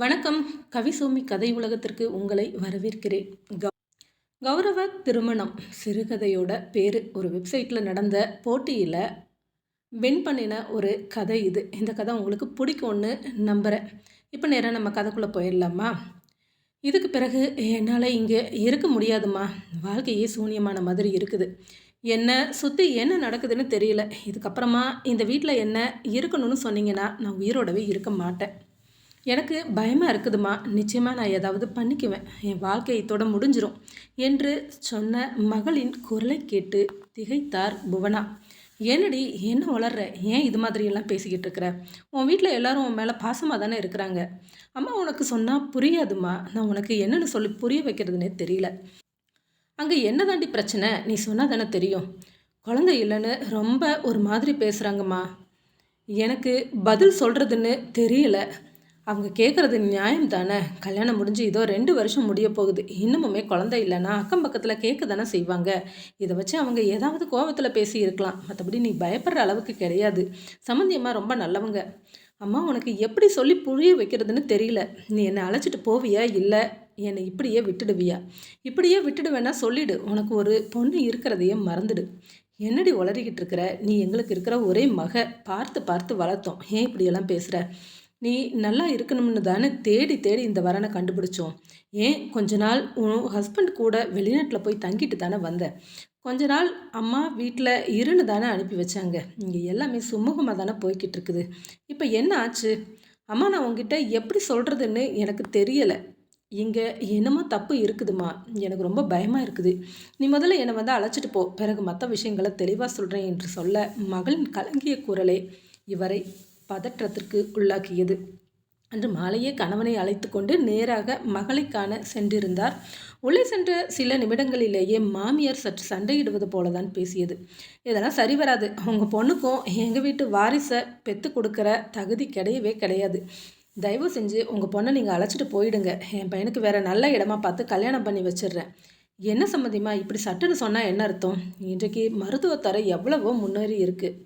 வணக்கம். கவிசோமி கதை உலகத்திற்கு உங்களை வரவேற்கிறேன். கௌரவ திருமணம். சிறுகதையோட பேர். ஒரு வெப்சைட்டில் நடந்த போட்டியில் வின் பண்ணின ஒரு கதை இது. இந்த கதை உங்களுக்கு பிடிக்கும்னு நம்புகிறேன் இப்போ நேராக நம்ம கதைக்குள்ளே போயிடலாமா? இதுக்கு பிறகு என்னால் இங்கே இருக்க முடியாதும்மா வாழ்க்கையே சூன்யமான மாதிரி இருக்குது. என்ன சுற்றி என்ன நடக்குதுன்னு தெரியல. இதுக்கப்புறமா இந்த வீட்டில் என்ன இருக்கணும்னு சொன்னீங்கன்னா நான் உயிரோடவே இருக்க மாட்டேன். எனக்கு பயமாக இருக்குதுமா நிச்சயமாக நான் ஏதாவது பண்ணிக்குவேன். என் வாழ்க்கை இதோட முடிஞ்சிரும் என்று சொன்ன மகளின் குரலை கேட்டு திகைத்தார் புவனா. என்னடி என்ன வளர்ற? ஏன் இது மாதிரியெல்லாம் பேசிக்கிட்டு இருக்கிற? உன் வீட்டில் எல்லாரும் உன் மேலே பாசமாக தானே இருக்கிறாங்க. அம்மா உனக்கு சொன்னால் புரியாதும்மா. நான் உனக்கு என்னென்னு சொல்லி புரிய வைக்கிறதுனே தெரியல. அங்கே என்ன தாண்டி பிரச்சனை? நீ சொன்னால் தானே தெரியும். குழந்தை இல்லைன்னு ரொம்ப ஒரு மாதிரி பேசுகிறாங்கம்மா எனக்கு பதில் சொல்கிறதுன்னு தெரியல. அவங்க கேட்குறது நியாயம் தானே? கல்யாணம் முடிஞ்சு இதோ ரெண்டு வருஷம் முடிய போகுது. இன்னமுமே குழந்தை இல்லைன்னா அக்கம் பக்கத்தில் கேட்க தானே செய்வாங்க. இதை வச்சு அவங்க ஏதாவது கோபத்தில் பேசி இருக்கலாம் மற்றபடி நீ பயப்படுற அளவுக்கு கிடையாது. சம்மந்தியம்மா ரொம்ப நல்லவங்க. அம்மா உனக்கு எப்படி சொல்லி புரிய வைக்கிறதுன்னு தெரியல. நீ என்னை அழைச்சிட்டு போவியா? இல்லை. என்னை இப்படியே விட்டுடுவியா? இப்படியே விட்டுடுவேன்னா சொல்லிடு. உனக்கு ஒரு பொண்ணு இருக்கிறதையே மறந்துடு. என்னடி உளறிக்கிட்டு இருக்கிற? நீ எங்களுக்கு இருக்கிற ஒரே மக. பார்த்து பார்த்து வளர்த்தோம். ஏன் இப்படியெல்லாம் பேசுகிற நீ நல்லா இருக்கணும்னு தானே தேடி தேடி இந்த வரனை கண்டுபிடிச்சோம். ஏன்? கொஞ்ச நாள் உன் ஹஸ்பண்ட் கூட வெளிநாட்டில் போய் தங்கிட்டு தானே வந்த. கொஞ்ச நாள் அம்மா வீட்டில் இருன்னு தானே அனுப்பி வச்சாங்க. இங்கே எல்லாமே சுமூகமாக தானே போய்கிட்டு இருக்குது. இப்போ என்ன ஆச்சு? அம்மா நான் உங்ககிட்ட எப்படி சொல்கிறதுன்னு எனக்கு தெரியலை. இங்கே என்னமோ தப்பு இருக்குதுமா. எனக்கு ரொம்ப பயமாக இருக்குது. நீ முதல்ல என்னை வந்து அழைச்சிட்டு போ. பிறகு மற்ற விஷயங்களை தெளிவாக சொல்கிறேன் என்று சொல்ல மகளின் கலங்கிய குரலே இவரை பதற்றத்திற்கு உள்ளாக்கியது. அன்று மாலையே கணவனை அழைத்து கொண்டு நேராக மகளை காண சென்றிருந்தார். உள்ளே சென்ற சில நிமிடங்களிலேயே மாமியார் சற்று சண்டையிடுவது போலதான் பேசியது. இதெல்லாம் சரி வராது. உங்கள் பொண்ணுக்கும் எங்கள் வீட்டு வாரிசை பெற்று கொடுக்குற தகுதி கிடையவே கிடையாது. தயவு செஞ்சு உங்கள் பொண்ணை நீங்கள் அழைச்சிட்டு போயிடுங்க. என் பையனுக்கு வேற நல்ல இடமா பார்த்து கல்யாணம் பண்ணி வச்சிடுறேன். என்ன சம்மதிமா இப்படி சட்டுன்னு சொன்னால் என்ன அர்த்தம்? இன்றைக்கு மருத்துவத்தரை எவ்வளவோ முன்னேறி இருக்குது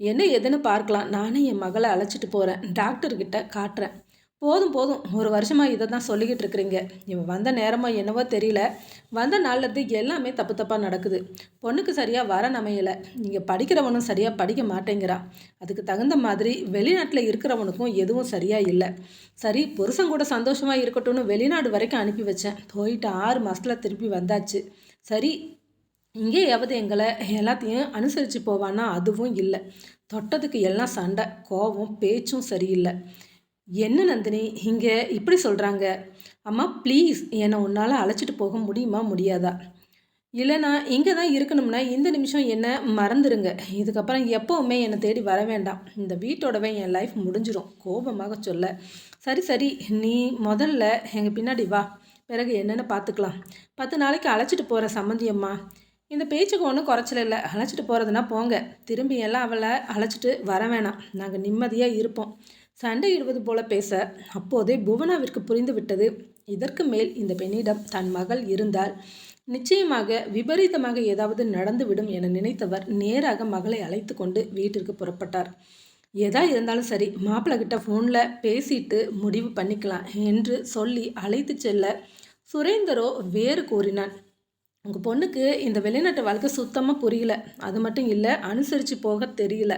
என்ன எதுன்னு பார்க்கலாம். நானே என் மகளை அழைச்சிட்டு போகிறேன் டாக்டர்கிட்ட காட்டுறேன். போதும் போதும். ஒரு வருஷமாக இதை தான் சொல்லிக்கிட்டு இருக்கிறீங்க. இவன் வந்த நேரமாக என்னவோ தெரியல. வந்த நாளில் எல்லாமே தப்பு தப்பாக நடக்குது. பொண்ணுக்கு சரியாக வர அமையலை. நீங்கள் படிக்கிறவனும் சரியாக படிக்க மாட்டேங்கிறான் அதுக்கு தகுந்த மாதிரி வெளிநாட்டில் இருக்கிறவனுக்கும் எதுவும் சரியாக இல்லை. சரி புருஷன் கூட சந்தோஷமாக இருக்கட்டும்னு வெளிநாடு வரைக்கும் அனுப்பி வச்சேன். போயிட்டு ஆறு மாதத்தில் திருப்பி வந்தாச்சு. சரி இங்கேயாவது எங்களை எல்லாத்தையும் அனுசரித்து போவான்னா அதுவும் இல்லை. தொட்டதுக்கு எல்லாம் சண்டை கோபம் பேச்சும் சரியில்லை. என்ன நந்தினி இங்கே இப்படி சொல்கிறாங்க அம்மா ப்ளீஸ் என்னை உன்னால் அழைச்சிட்டு போக முடியுமா முடியாதா? இல்லைனா இங்கே தான் இருக்கணும்னா இந்த நிமிஷம் என்ன மறந்துடுங்க இதுக்கப்புறம் எப்போவுமே என்னை தேடி வர வேண்டாம். இந்த வீட்டோடவே என் லைஃப் முடிஞ்சிடும் கோபமாக சொல்ல சரி சரி நீ முதல்ல எங்கள் பின்னாடி வா. பிறகு என்னென்னு பார்த்துக்கலாம். பத்து நாளைக்கு அழைச்சிட்டு போகிற சம்மந்தியம்மா இந்த பேச்சுக்கு ஒன்றும் குறைச்சல இல்லை. அழைச்சிட்டு போகிறதுனா போங்க. திரும்பி எல்லாம் அவளை அழைச்சிட்டு வர வேணாம். நாங்கள் நிம்மதியாக இருப்போம். சண்டையிடுவது போல பேச. அப்போதே புவனாவிற்கு புரிந்து விட்டது. இதற்கு மேல் இந்த பெண்ணிடம் தன் மகள் இருந்தால் நிச்சயமாக விபரீதமாக ஏதாவது நடந்துவிடும் என நினைத்தவர் நேராக மகளை அழைத்து கொண்டு வீட்டிற்கு புறப்பட்டார். எதா இருந்தாலும் சரி மாப்பிள்ளை கிட்ட ஃபோனில் பேசிட்டு முடிவு பண்ணிக்கலாம் என்று சொல்லி அழைத்து செல்ல சுரேந்தரோ வேறு கூறினான். உங்கள் பொண்ணுக்கு இந்த வெளிநாட்டு வாழ்க்கை சுத்தமாக புரியல. அது மட்டும் இல்லை அனுசரித்து போக தெரியல.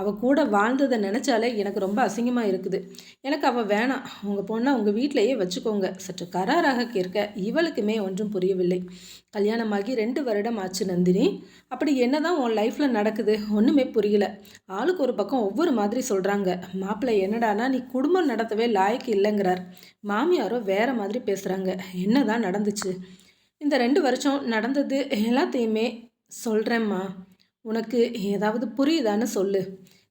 அவள் கூட வாழ்ந்ததை நினச்சாலே எனக்கு ரொம்ப அசிங்கமாக இருக்குது. எனக்கு அவள் வேணாம். உங்கள் பொண்ணை உங்கள் வீட்டிலையே வச்சுக்கோங்க. சற்று கராராக கேட்க இவளுக்குமே ஒன்றும் புரியவில்லை. கல்யாணமாகி ரெண்டு வருடம் ஆச்சு நந்தினி. அப்படி என்ன தான் உன் லைஃப்பில் நடக்குது? ஒன்றுமே புரியல. ஆளுக்கு ஒரு பக்கம் ஒவ்வொரு மாதிரி சொல்கிறாங்க மாப்பிள்ளை என்னடானா நீ குடும்பம் நடத்தவே லாய்க்கு இல்லைங்கிறார். மாமியாரோ வேறு மாதிரி பேசுகிறாங்க என்ன தான் நடந்துச்சு? இந்த ரெண்டு வருஷம் நடந்தது எல்லாத்தையுமே சொல்கிறேம்மா உனக்கு ஏதாவது புரியுதான்னு சொல்லு.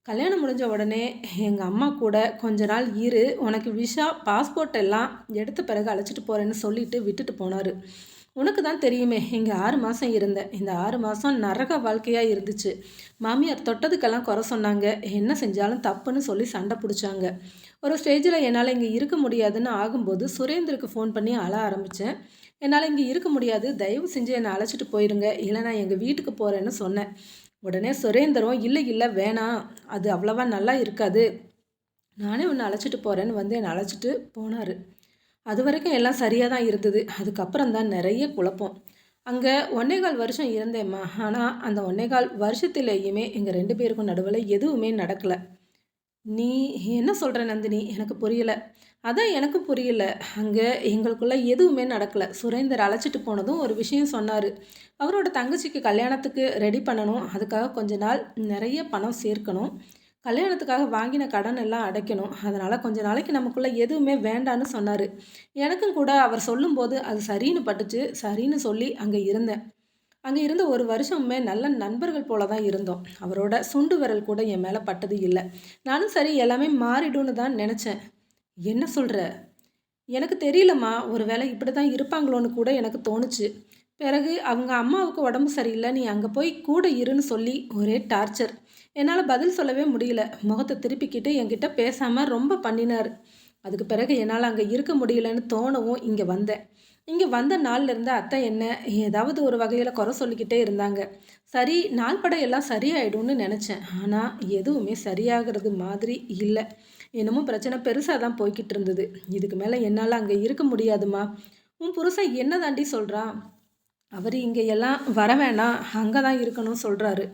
கல்யாணம் முடிஞ்ச உடனே எங்கள் அம்மா கூட கொஞ்ச நாள் இரு. உனக்கு விஷா பாஸ்போர்ட் எல்லாம் எடுத்த பிறகு அழைச்சிட்டு போகிறேன்னு சொல்லிட்டு விட்டுட்டு போனார். உனக்கு தான் தெரியுமே இங்கே ஆறு மாதம் இருந்தேன் இந்த ஆறு மாதம் நரக வாழ்க்கையாக இருந்துச்சு. மாமியார் தொட்டதுக்கெல்லாம் குறை சொன்னாங்க. என்ன செஞ்சாலும் தப்புன்னு சொல்லி சண்டை பிடிச்சாங்க. ஒரு ஸ்டேஜில் என்னால் இங்கே இருக்க முடியாதுன்னு ஆகும்போது சுரேந்தருக்கு ஃபோன் பண்ணி அழ ஆரம்பித்தேன் என்னால் இங்கே இருக்க முடியாது. தயவு செஞ்சு என்னை அழைச்சிட்டு போயிருங்க. இல்லை நான் எங்கள் வீட்டுக்கு போகிறேன்னு சொன்னேன். உடனே சுரேந்தரும் இல்லை இல்லை வேணாம் அது அவ்வளவா நல்லா இருக்காது. நானே உன்னை அழைச்சிட்டு போகிறேன்னு வந்து என்னை அழைச்சிட்டு போனார். அது வரைக்கும் எல்லாம் சரியாக தான் இருந்தது. அதுக்கப்புறம் தான் நிறைய குழப்பம். அங்கே ஒன்னேகால் வருஷம் இருந்தேம்மா. ஆனால் அந்த ஒன்னேகால் வருஷத்துலேயுமே எங்கள் ரெண்டு பேருக்கும் நடுவில் எதுவுமே நடக்கலை. நீ என்ன சொல்கிற நந்தினி? எனக்கு புரியலை. அதான் எனக்கு புரியல. அங்கே எங்களுக்குள்ள எதுவுமே நடக்கலை. சுரேந்தர் அழைச்சிட்டு போனதும் ஒரு விஷயம் சொன்னார். அவரோட தங்கச்சிக்கு கல்யாணத்துக்கு ரெடி பண்ணணும். அதுக்காக கொஞ்ச நாள் நிறைய பணம் சேர்க்கணும். கல்யாணத்துக்காக வாங்கின கடன் எல்லாம் அடைக்கணும். அதனால் கொஞ்ச நாளைக்கு நமக்குள்ளே எதுவுமே வேண்டான்னு சொன்னார். எனக்கும் கூட அவர் சொல்லும்போது அது சரின்னு பட்டுச்சு. சரின்னு சொல்லி அங்கே இருந்தேன். அங்கே இருந்த ஒரு வருஷமுமே நல்ல நண்பர்கள் போல தான் இருந்தோம். அவரோட சுண்டு விரல் கூட என் மேலே பட்டது இல்லை. நானும் சரி எல்லாமே மாறிடும்னு தான் நினச்சேன். என்ன சொல்கிற எனக்கு தெரியலம்மா. ஒரு வேளை இப்படி தான் இருப்பாங்களோன்னு கூட எனக்கு தோணுச்சு. பிறகு அவங்க அம்மாவுக்கு உடம்பு சரியில்லை நீ அங்கே போய் கூட இருன்னு சொல்லி ஒரே டார்ச்சர். என்னால் பதில் சொல்லவே முடியல. முகத்தை திருப்பிக்கிட்டு என்கிட்ட பேசாமல் ரொம்ப பண்ணினார். அதுக்கு பிறகு என்னால் அங்கே இருக்க முடியலன்னு தோணவும் இங்கே வந்தேன். இங்கே வந்த நாள்லேருந்து அத்தை என்ன ஏதாவது ஒரு வகையில் குறை சொல்லிக்கிட்டே இருந்தாங்க. சரி நாள் படையெல்லாம் சரியாயிடும்னு நினச்சேன். ஆனால் எதுவுமே சரியாகிறது மாதிரி இல்லை. என்னமோ பிரச்சனை பெருசாக தான் போய்கிட்டு இருந்தது. இதுக்கு மேலே என்னால் அங்கே இருக்க முடியாதுமா? உன் புருஷன் என்ன தாண்டி சொல்கிறான் அவர் இங்கே எல்லாம் வர வேணாம் அங்கே தான் இருக்கணும் சொல்கிறாரு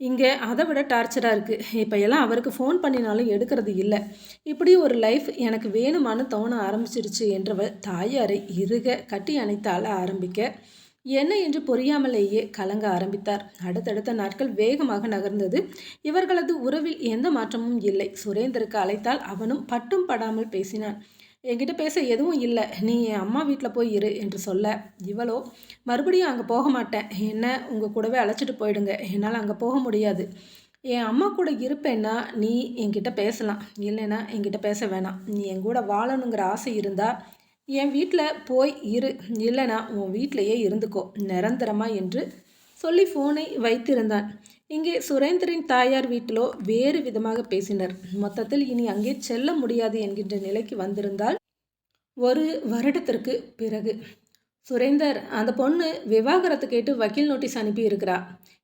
இங்கே அதை விட டார்ச்சராக இருக்குது இப்போ எல்லாம் அவருக்கு ஃபோன் பண்ணினாலும் எடுக்கிறது இல்லை. இப்படி ஒரு லைஃப் எனக்கு வேணுமான்னு தோண ஆரம்பிச்சிருச்சு என்றவர் தாயாரை இருக கட்டி அணைத்தால ஆரம்பிக்க என்ன என்று புரியாமலேயே கலங்க ஆரம்பித்தார். அடுத்தடுத்த நாட்கள் வேகமாக நகர்ந்தது. இவர்களது உறவில் எந்த மாற்றமும் இல்லை. சுரேந்தருக்கு அழைத்தால் அவனும் பட்டும் படாமல் பேசினான். என்கிட்ட பேச எதுவும் இல்லை. நீ என் அம்மா வீட்டில் போய் இரு என்று சொல்ல. இவளோ மறுபடியும் அங்கே போக மாட்டேன். என்ன உங்கள் கூடவே அழைச்சிட்டு போயிடுங்க. என்னால் அங்கே போக முடியாது. என் அம்மா கூட இருப்பேன்னா நீ என்கிட்ட பேசலாம். இல்லைன்னா என்கிட்ட பேச வேணாம். நீ என் கூட வாழணுங்கிற ஆசை இருந்தால் என் வீட்டில் போய் இரு. இல்லைனா உன் வீட்டிலையே இருந்துக்கோ. நிரந்தரமா என்று சொல்லி ஃபோனை வைத்திருந்தான். இங்கே சுரேந்தரின் தாயார் வீட்டிலோ வேறு விதமாக பேசினர். மொத்தத்தில் இனி அங்கே செல்ல முடியாது என்கின்ற நிலைக்கு வந்திருந்தால் ஒரு வருடத்திற்கு பிறகு. சுரேந்தர் அந்த பொண்ணு விவாகரத்து கேட்டு வக்கீல் நோட்டீஸ் அனுப்பி இருக்கிறா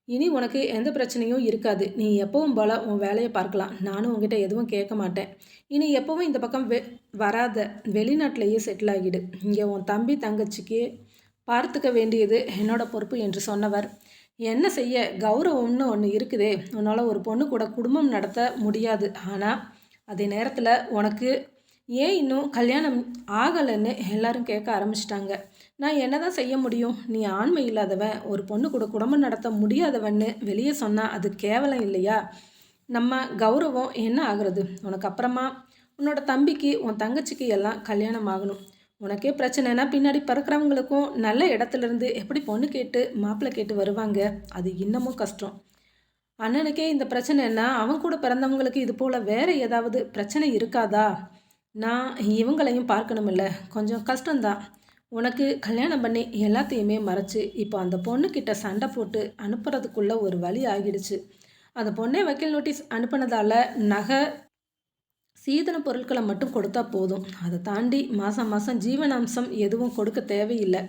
இனி உனக்கு எந்த பிரச்சனையும் இருக்காது. நீ எப்பவும் போல உன் வேலையை பார்க்கலாம். நானும் உங்ககிட்ட எதுவும் கேட்க மாட்டேன். இனி எப்பவும் இந்த பக்கம் வெ வராத. வெளிநாட்டிலேயே செட்டில் ஆகிடு. இங்கே உன் தம்பி தங்கச்சிக்கு பார்த்துக்க வேண்டியது என்னோட பொறுப்பு என்று சொன்னவர். என்ன செய்ய? கௌரவம்னு ஒன்று இருக்குதே. உன்னால் ஒரு பொண்ணு கூட குடும்பம் நடத்த முடியாது. ஆனால் அதே நேரத்தில் உனக்கு ஏன் இன்னும் கல்யாணம் ஆகலைன்னு எல்லாரும் கேட்க ஆரம்பிச்சிட்டாங்க. நான் என்ன தான் செய்ய முடியும்? நீ ஆண்மை இல்லாதவன். ஒரு பொண்ணு கூட குடும்பம் நடத்த முடியாதவன்னு வெளியே சொன்னால் அது கேவலம் இல்லையா? நம்ம கௌரவம் என்ன ஆகுறது? உனக்கு அப்புறமா உன்னோட தம்பிக்கு உன் தங்கச்சிக்கு எல்லாம் கல்யாணம் ஆகணும். உனக்கே பிரச்சனைனா பின்னாடி பிறக்கிறவங்களுக்கும் நல்ல இடத்துலேருந்து எப்படி பொண்ணு கேட்டு மாப்பிள்ளை கேட்டு வருவாங்க? அது இன்னமும் கஷ்டம். அண்ணனுக்கே இந்த பிரச்சனைனா அவன் கூட பிறந்தவங்களுக்கு இது போல் வேறு ஏதாவது பிரச்சனை இருக்காதா? நான் இவங்களையும் பார்க்கணுமில்ல. கொஞ்சம் கஷ்டம்தான். உனக்கு கல்யாணம் பண்ணி எல்லாத்தையுமே மறைச்சு இப்போ அந்த பொண்ணுக்கிட்ட சண்டை போட்டு அனுப்புறதுக்குள்ளே ஒரு வழி ஆகிடுச்சு. அந்த பொண்ணே வக்கீல் நோட்டீஸ் அனுப்புனதால் நகை சீதன பொருட்களை மட்டும் கொடுத்தா போதும். அதை தாண்டி மாதம் மாதம் ஜீவனாம்சம் எதுவும் கொடுக்க தேவையில்லை.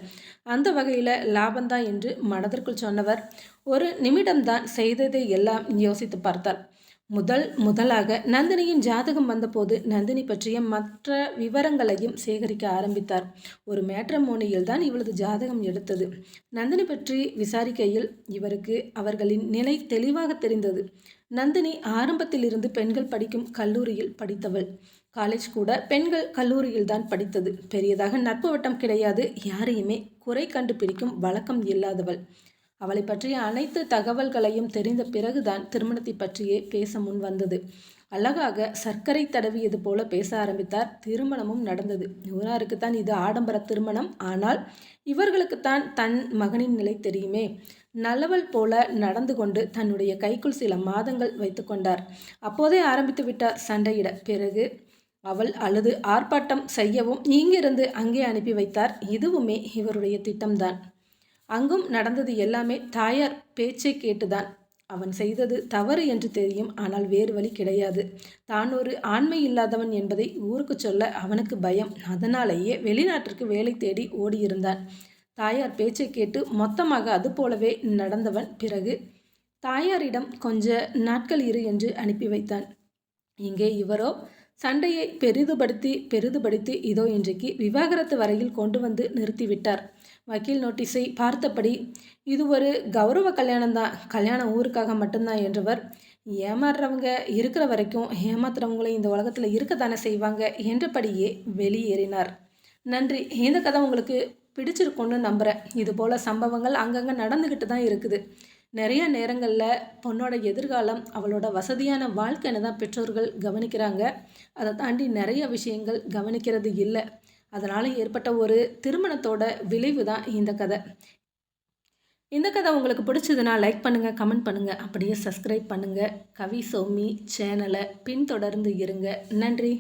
அந்த வகையில் லாபந்தான் என்று மனதிற்குள் சொன்னவர். ஒரு நிமிடம்தான் செய்ததை எல்லாம் யோசித்து பார்த்தார். முதல் முதலாக நந்தினியின் ஜாதகம் வந்தபோது நந்தினி பற்றிய மற்ற விவரங்களையும் சேகரிக்க ஆரம்பித்தார். ஒரு மேட்ரமோனியில் தான் இவளது ஜாதகம் எடுத்தது. நந்தினி பற்றி விசாரிக்கையில் இவருக்கு அவர்களின் நிலை தெளிவாக தெரிந்தது. நந்தினி ஆரம்பத்திலிருந்து பெண்கள் படிக்கும் கல்லூரியில் படித்தவள். காலேஜ் கூட பெண்கள் கல்லூரியில் தான் படித்தது. பெரியதாக நட்பு வட்டம் கிடையாது. யாரையுமே குறை கண்டுபிடிக்கும் வழக்கம் இல்லாதவள். அவளை பற்றிய அனைத்து தகவல்களையும் தெரிந்த பிறகுதான் திருமணத்தை பற்றியே பேச முன் வந்தது. அழகாக சர்க்கரை தடவியது போல பேச ஆரம்பித்தார். திருமணமும் நடந்தது. இவராருக்குத்தான் இது ஆடம்பர திருமணம். ஆனால் இவர்களுக்குத்தான் தன் மகனின் நிலை தெரியுமே. நல்லவள் போல நடந்து கொண்டு தன்னுடைய கைக்குள் சில மாதங்கள் வைத்து கொண்டார். அப்போதே ஆரம்பித்து விட்டார் சண்டையிட பிறகு அவள் அல்லது ஆர்ப்பாட்டம் செய்யவும் இங்கிருந்து அங்கே அனுப்பி வைத்தார். இதுவுமே இவருடைய திட்டம்தான். அங்கும் நடந்தது எல்லாமே தாயார் பேச்சை கேட்டுதான். அவன் செய்தது தவறு என்று தெரியும். ஆனால் வேறு வழி கிடையாது. தான் ஒரு ஆண்மை இல்லாதவன் என்பதை ஊருக்கு சொல்ல அவனுக்கு பயம். அதனாலேயே வெளிநாட்டிற்கு வேலை தேடி ஓடியிருந்தான். தாயார் பேச்சை கேட்டு மொத்தமாக அது போலவே நடந்தவன் பிறகு தாயாரிடம் கொஞ்ச நாட்கள் இரு என்று அனுப்பி வைத்தான். இங்கே இவரோ? சண்டையை பெரிதுபடுத்தி பெரிதுபடுத்தி இதோ இன்றைக்கு விவாகரத்து வரையில் கொண்டு வந்து நிறுத்திவிட்டார். வக்கீல் நோட்டீஸை பார்த்தபடி இது ஒரு கௌரவ கல்யாணம் தான். கல்யாணம் ஊருக்காக மட்டும்தான் என்றவர் ஏமாறுறவங்க இருக்கிற வரைக்கும் ஏமாத்துறவங்களும் இந்த உலகத்தில் இருக்கத்தானே செய்வாங்க என்றபடியே வெளியேறினார். நன்றி. இந்த கதை உங்களுக்கு பிடிச்சிருக்கும்னு நம்புகிறேன் இது போல் சம்பவங்கள் அங்கங்கே நடந்துக்கிட்டு தான் இருக்குது. நிறைய நேரங்களில் பொண்ணோட எதிர்காலம் அவளோட வசதியான வாழ்க்கைன்னு தான் பெற்றோர்கள் கவனிக்கிறாங்க. அதை தாண்டி நிறைய விஷயங்கள் கவனிக்கிறது இல்லை. அதனால் ஏற்பட்ட ஒரு திருமணத்தோட விளைவு தான் இந்த கதை. இந்த கதை உங்களுக்கு பிடிச்சதுன்னா லைக் பண்ணுங்கள் கமெண்ட் பண்ணுங்கள் அப்படியே சப்ஸ்கிரைப் பண்ணுங்கள் கவி சௌமி சேனலை பின்தொடர்ந்து இருங்க. நன்றி.